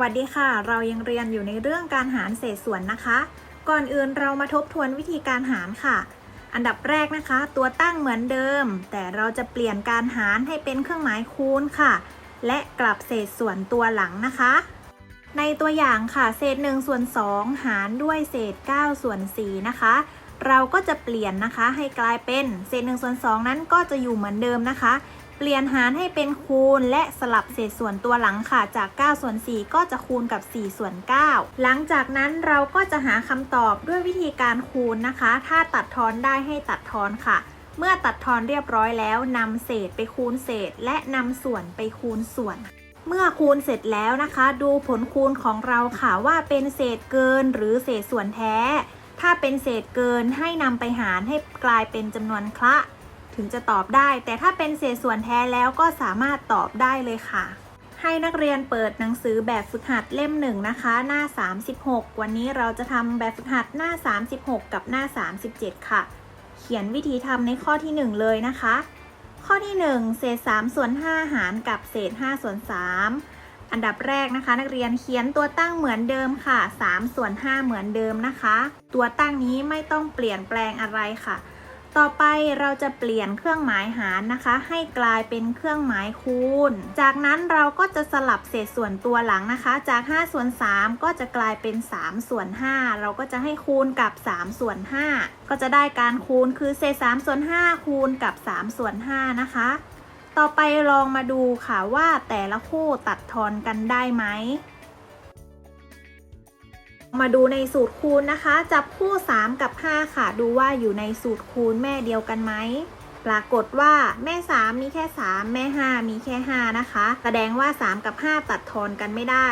วัสดีค่ะ เรายังเรียนอยู่ในเรื่องการหารเศษส่วนนะคะ ก่อนอื่นเรามาทบทวนวิธีการหารค่ะ อันดับแรกนะคะ ตัวตั้งเหมือนเดิม แต่เราจะเปลี่ยนการหารให้เป็นเครื่องหมายคูณค่ะ และกลับเศษส่วนตัวหลังนะคะ ในตัวอย่างค่ะ เศษ1ส่วน2หารด้วยเศษ9ส่วน4นะคะ เราก็จะเปลี่ยนนะคะให้กลายเป็นเศษ1ส่วน2นั้นก็จะอยู่เหมือนเดิมนะคะ เปลี่ยนหารให้เป็นคูณและสลับเศษส่วนตัวหลังค่ะ จาก 9 ส่วน 4 ก็จะคูณกับ 4 ส่วน 9 หลังจากนั้นเราก็จะหาคำตอบด้วยวิธีการคูณนะคะ ถ้าตัดทอนได้ให้ตัดทอนค่ะ เมื่อตัดทอนเรียบร้อยแล้วนำเศษไปคูณเศษ และนำส่วนไปคูณส่วน เมื่อคูณเสร็จแล้วนะคะ ดูผลคูณของเราค่ะว่าเป็นเศษเกินหรือเศษส่วนแท้ ถ้าเป็นเศษเกินให้นำไปหารให้กลายเป็นจำนวนคละ ถึงจะตอบได้ แต่ถ้าเป็นเศษส่วนแท้แล้วก็สามารถตอบได้เลยค่ะ ให้นักเรียนเปิดหนังสือแบบฝึกหัดเล่มหนึ่งนะคะ หน้า 36 วันนี้เราจะทำแบบฝึกหัดหน้า 36 กับหน้า 37 ค่ะ เขียนวิธีทำในข้อที่ 1 เลยนะคะ ข้อที่ 1 เศษ3ส่วน5หารกับเศษ5ส่วน3อันดับแรกนะคะ นักเรียนเขียนตัวตั้งเหมือนเดิมค่ะ3ส่วน5เหมือนเดิมนะคะ ตัวตั้งนี้ไม่ต้องเปลี่ยนแปลงอะไรค่ะ ต่อไปเราจะเปลี่ยนเครื่องหมายหารนะคะ ให้กลายเป็นเครื่องหมายคูณ จากนั้นเราก็จะสลับเศษส่วนตัวหลังนะคะ จาก5ส่วน3ก็จะกลายเป็น3ส่วน5เราก็จะให้คูณกับ3ส่วน5ก็จะได้การคูณคือเศษ3ส่วน5คูณกับ3ส่วน5นะคะ ต่อไปลองมาดูค่ะว่าแต่ละคู่ตัดทอนกันได้ไหม มาดูในสูตรคูณนะคะ จับคู่ 3 กับ 5 ค่ะ ดูว่าอยู่ในสูตรคูณแม่เดียวกันไหมปรากฏว่าแม่ 3 มีแค่ 3 แม่ 5 มีแค่ 5 นะคะ แสดงว่า 3 กับ 5 ตัดทอนกันไม่ได้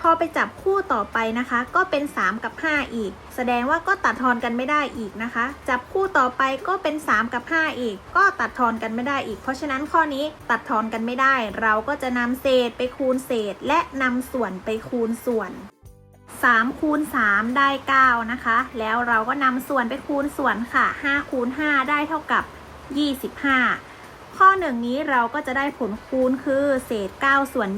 พอไปจับคู่ต่อไปนะคะ ก็เป็น 3 กับ 5 อีก แสดงว่าก็ตัดทอนกันไม่ได้อีกนะคะ จับคู่ต่อไปก็เป็น 3 กับ 5 อีก ก็ตัดทอนกันไม่ได้อีก เพราะฉะนั้นข้อนี้ตัดทอนกันไม่ได้ เราก็จะนำเศษไปคูณเศษ และนำส่วนไปคูณส่วน 3คูณ3ได้ 9 นะคะ แล้วเราก็นำส่วนไปคูณส่วนค่ะ5คูณ5ได้เท่ากับ 25 ข้อหนึ่งนี้เราก็จะได้ผลคูณคือเศษ 9 ส่วน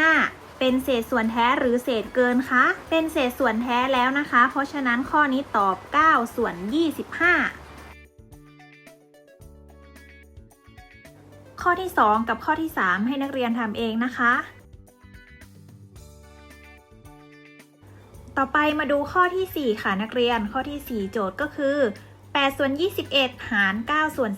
25 เป็นเศษส่วนแท้หรือเศษเกินคะ เป็นเศษส่วนแท้แล้วนะคะ เพราะฉะนั้นข้อนี้ตอบ 9 ส่วน 25ข้อที่ 2 กับข้อที่ 3 ให้นักเรียนทำเองนะคะ ต่อไปมาดูข้อที่ 4 ค่ะนักเรียนข้อที่ 4 โจทย์ก็คือ8ส่วน21 หาร 9 ส่วน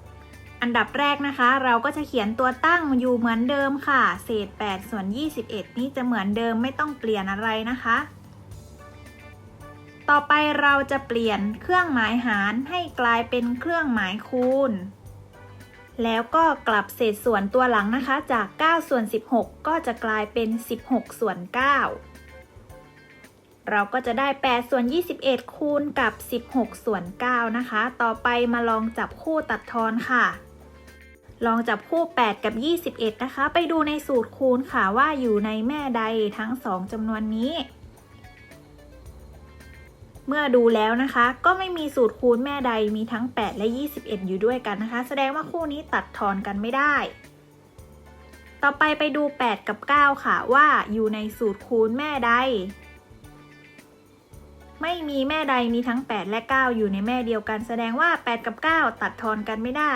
16 อันดับแรกนะคะ เราก็จะเขียนตัวตั้งอยู่เหมือนเดิมค่ะ เศษ 8 ส่วน 21 นี่จะเหมือนเดิมไม่ต้องเปลี่ยนอะไรนะคะ ต่อไปเราจะเปลี่ยนเครื่องหมายหารให้กลายเป็นเครื่องหมายคูณ แล้วก็กลับเศษส่วนตัวหลังนะคะ จาก 9 ส่วน 16 ก็จะกลายเป็น 16 ส่วน 9 เราก็จะได้ 8 ส่วน 21 คูณกับ 16 ส่วน 9 นะคะ ต่อไปมาลองจับคู่ตัดทอนค่ะ ลองจับคู่ 8 กับ 21 นะคะ ไปดูในสูตรคูณค่ะว่าอยู่ในแม่ใดทั้ง 2จำนวนนี้ เมื่อดูแล้วนะคะ ก็ไม่มีสูตรคูณแม่ใดมีทั้ง 8 และ 21 อยู่ด้วยกันนะคะ แสดงว่าคู่นี้ตัดทอนกันไม่ได้ ต่อไปไปดู 8 กับ 9 ค่ะว่าอยู่ในสูตรคูณแม่ใด ไม่มีแม่ใดมีทั้ง 8 และ 9 อยู่ในแม่เดียวกัน แสดงว่า 8 กับ 9 ตัดทอนกันไม่ได้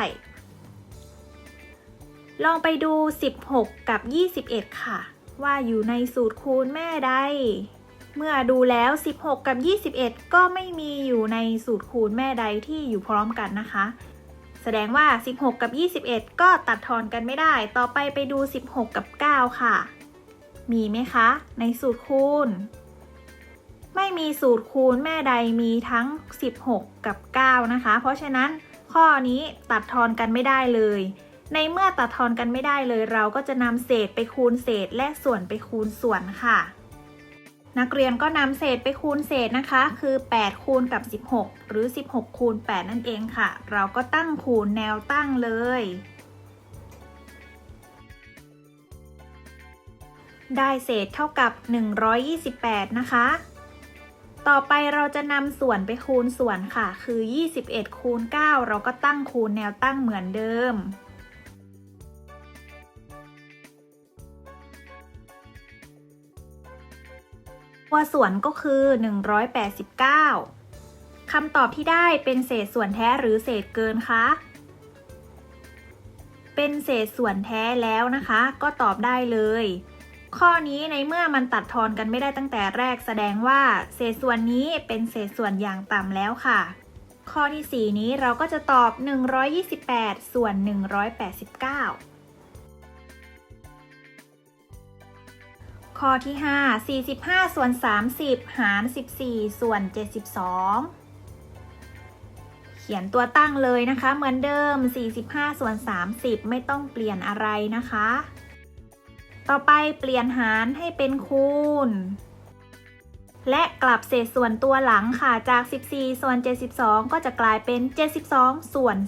ลองไปดู 16 กับ 21 ค่ะ ว่าอยู่ในสูตรคูณแม่ใด เมื่อดูแล้ว 16 กับ 21 ก็ไม่มีอยู่ในสูตรคูณแม่ใดที่อยู่พร้อมกันนะคะ แสดงว่า 16 กับ 21 ก็ตัดทอนกันไม่ได้ ต่อไปไปดู 16 กับ 9 ค่ะ มีไหมคะ ในสูตรคูณ ไม่มีสูตรคูณแม่ใดมีทั้ง 16 กับ 9 นะคะ เพราะฉะนั้นข้อนี้ตัดทอนกันไม่ได้เลย ในเมื่อตัดทอนกันไม่ได้เลย เราก็จะนำเศษไปคูณเศษและส่วนไปคูณส่วนค่ะ นักเรียนก็นำเศษไปคูณเศษนะคะ คือ 8 คูณกับ 16 หรือ 16 คูณ 8 นั่นเองค่ะ เราก็ตั้งคูณแนวตั้งเลยได้เศษเท่ากับ 128 นะคะ ต่อไปเราจะนำส่วนไปคูณส่วนค่ะ คือ 21 คูณ 9 เราก็ตั้งคูณแนวตั้งเหมือนเดิม ตัวส่วนก็คือ 189 คำตอบที่ได้เป็นเศษส่วนแท้หรือเศษเกินคะ เป็นเศษส่วนแท้แล้วนะคะ ก็ตอบได้เลย ข้อนี้ในเมื่อมันตัดทอนกันไม่ได้ตั้งแต่แรกแสดงว่า เศษส่วนนี้เป็นเศษส่วนอย่างต่ำแล้วค่ะ ข้อที่ 4 นี้เราก็จะตอบ 128 ส่วน 189ข้อที่ 5 45 ส่วน 30 หาร 14 ส่วน 72 เขียนตัวตั้งเลยนะคะ เหมือนเดิม 45 ส่วน 30 ไม่ต้องเปลี่ยนอะไรนะคะ ต่อไปเปลี่ยนหารให้เป็นคูณ และกลับเศษส่วนตัวหลังค่ะจาก 14 ส่วน 72 ก็จะกลายเป็น 72 ส่วน 14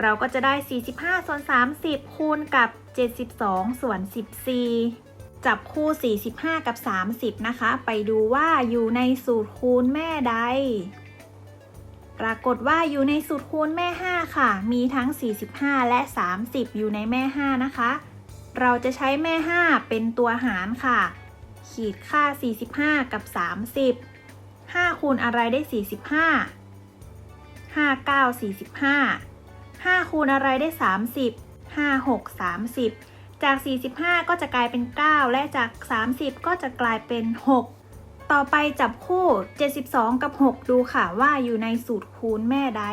เราก็จะได้ 45 ส่วน 30 คูณกับ 72 ส่วน 14 จับคู่ 45 กับ 30 นะคะ ไปดูว่าอยู่ในสูตรคูณแม่ใด ปรากฏว่าอยู่ในสูตรคูณแม่ 5 ค่ะ มีทั้ง 45 และ 30 อยู่ในแม่ 5 นะคะ เราจะใช้แม่ 5 เป็นตัวหารค่ะ ขีดค่า 45 กับ 30 5 คูณอะไรได้ 45 5 9 45 5 คูณอะไรได้ 30 5 6 30 จาก 45 ก็จะกลายเป็น 9 และจาก 30 ก็จะกลายเป็น 6 ต่อไปจับคู่ 72 กับ 6 ดูค่ะว่าอยู่ในสูตรคูณแม่ใด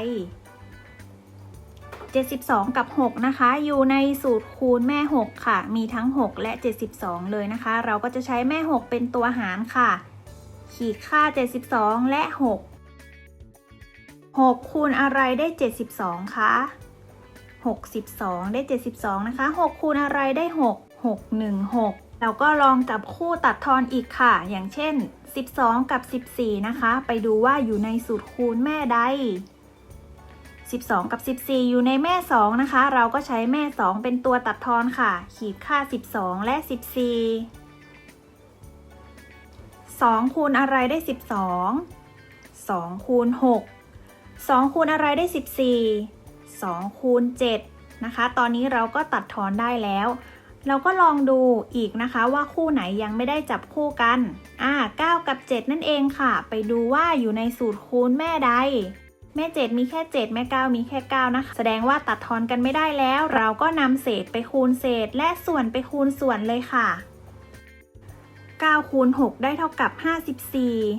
72 กับ 6 นะคะ อยู่ในสูตรคูณแม่ 6 ค่ะ มีทั้ง 6 และ 72 เลยนะคะ เราก็จะใช้แม่ 6 เป็นตัวหารค่ะ ขีดค่า 72 และ 6 6 คูณอะไรได้ 72 คะ 62 ได้ 72 นะคะ 6 คูณอะไรได้ 6 6 1 6เราก็ลองจับคู่ตัดทอนอีกค่ะ อย่างเช่น 12 กับ 14 นะคะ ไปดูว่าอยู่ในสูตรคูณแม่ใด 12 กับ 14 อยู่ในแม่ 2 นะคะ เราก็ใช้แม่ 2 เป็นตัวตัดทอนค่ะ ขีดค่า 12 และ 14 2 คูณอะไรได้ 12 2 คูณ 6 2 คูณอะไรได้ 14 2 คูณ 7 นะคะ ตอนนี้เราก็ตัดทอนได้แล้ว เราก็ลองดูอีกนะคะว่าคู่ไหนยังไม่ได้จับคู่กัน อ่า 9 กับ 7 นั่นเองค่ะ ไปดูว่าอยู่ในสูตรคูณแม่ใด แม่ 7 มีแค่ 7 แม่ 9 มีแค่ 9 นะคะ แสดงว่าตัดทอนกันไม่ได้แล้ว เราก็นำเศษไปคูณเศษ และส่วนไปคูณส่วนเลยค่ะ 9 คูณ 6 ได้เท่ากับ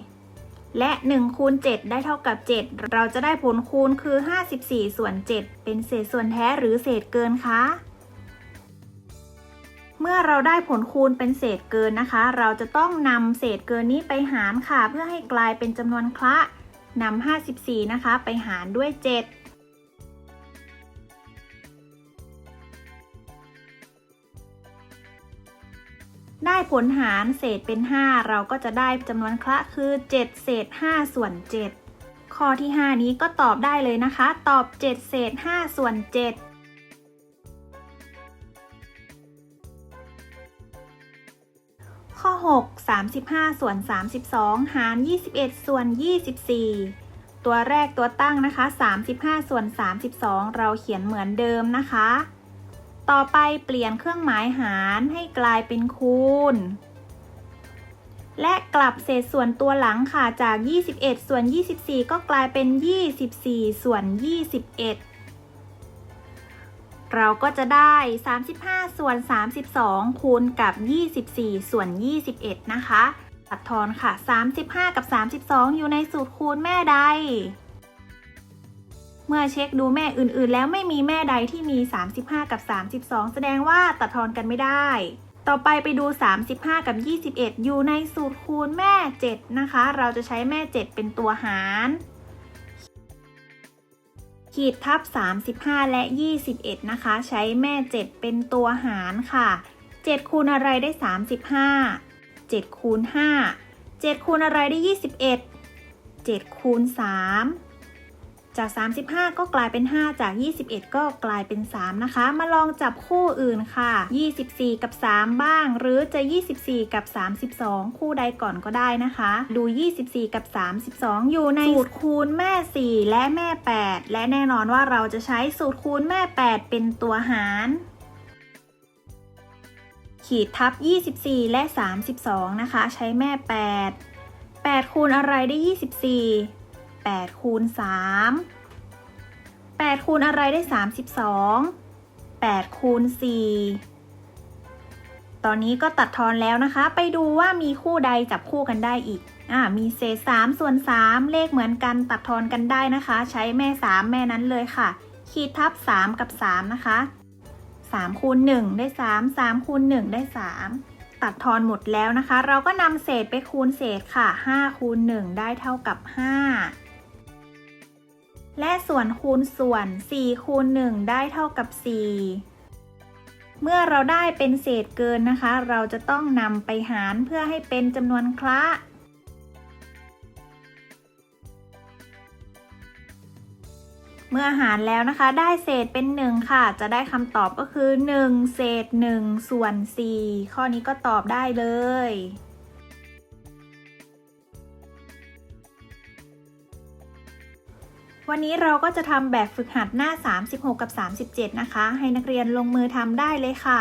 54 และ 1 คูณ 7 ได้เท่ากับ 7 เราจะได้ผลคูณคือ 54 ส่วน 7 เป็นเศษส่วนแท้หรือเศษเกินคะ เมื่อเราได้ผลคูณเป็นเศษเกินนะคะ เราจะต้องนำเศษเกินนี้ไปหารค่ะ เพื่อให้กลายเป็นจำนวนคละนำ54 นะคะ ไปหารด้วย 7ได้ผลหารเศษเป็น 5 เราก็จะได้จำนวนคละคือ 7 เศษ 5 ส่วน 7 ข้อที่ 5 นี้ก็ตอบได้เลยนะคะ ตอบ 7 เศษ 5 ส่วน 7 35 ส่วน 32 หาร 21 ส่วน 24 ตัวแรกตัวตั้งนะคะ 35 ส่วน 32 เราเขียนเหมือนเดิมนะคะ ต่อไปเปลี่ยนเครื่องหมายหารให้กลายเป็นคูณ และกลับเศษส่วนตัวหลังค่ะ จาก 21 ส่วน 24 ก็กลายเป็น 24 ส่วน 21 เราก็จะได้ 35 ส่วน 32 คูณกับ 24 ส่วน 21 นะคะตัดทอนค่ะ 35 กับ 32 อยู่ในสูตรคูณแม่ใด เมื่อเช็คดูแม่อื่นๆ แล้วไม่มีแม่ใดที่มี 35 กับ 32 แสดงว่าตัดทอนกันไม่ได้ ต่อไปไปดู 35 กับ 21 อยู่ในสูตรคูณแม่ 7 นะคะ เราจะใช้แม่ 7 เป็นตัวหาร ขีดทับ 35 และ 21 นะคะ ใช้แม่ 7 เป็นตัวหารค่ะ 7 คูณอะไรได้ 35 7 คูณ 5 7 คูณอะไรได้ 21 7 คูณ 3 จาก 35 ก็กลายเป็น 5 จาก 21 ก็กลายเป็น 3 นะคะ มาลองจับคู่อื่นค่ะ 24 กับ 3 บ้าง หรือจะ 24 กับ 32 คู่ใดก่อนก็ได้นะคะ ดู 24 กับ 32 อยู่ในสูตรคูณแม่ 4 และแม่ 8 และแน่นอนว่าเราจะใช้สูตรคูณแม่ 8 เป็นตัวหารขขีดทับ 24 และ 32 นะคะ ใช้แม่ 8 8 คูณอะไรได้ 24 8คูณ3 8คูณอะไรได้ 32 8คูณ4ตอนนี้ก็ตัดทอนแล้วนะคะ ไปดูว่ามีคู่ใดจับคู่กันได้อีกอ่ามีเศษ3ส่วน 3 เลขเหมือนกันตัดทอนกันได้นะคะ ใช้แม่ 3 แม่นั้นเลยค่ะ ขีดทับ 3 กับ 3 นะคะ3คูณ1ได้ 3 3คูณ1ได้ 3 ตัดทอนหมดแล้วนะคะ เราก็นำเศษไปคูณเศษค่ะ5คูณ1ได้เท่ากับ 5 และส่วนคูณส่วน4คูณ1ได้เท่ากับ 4 เมื่อเราได้เป็นเศษเกินนะคะ เราจะต้องนำไปหารเพื่อให้เป็นจำนวนคละเมื่อหารแล้วนะคะได้เศษเป็น 1 ค่ะ จะได้คำตอบก็คือ 1 เศษ 1 ส่วน 4 ข้อนี้ก็ตอบได้เลย วันนี้เราก็จะทำแบบฝึกหัดหน้า 36 กับ 37 นะคะ ให้นักเรียนลงมือทำได้เลยค่ะ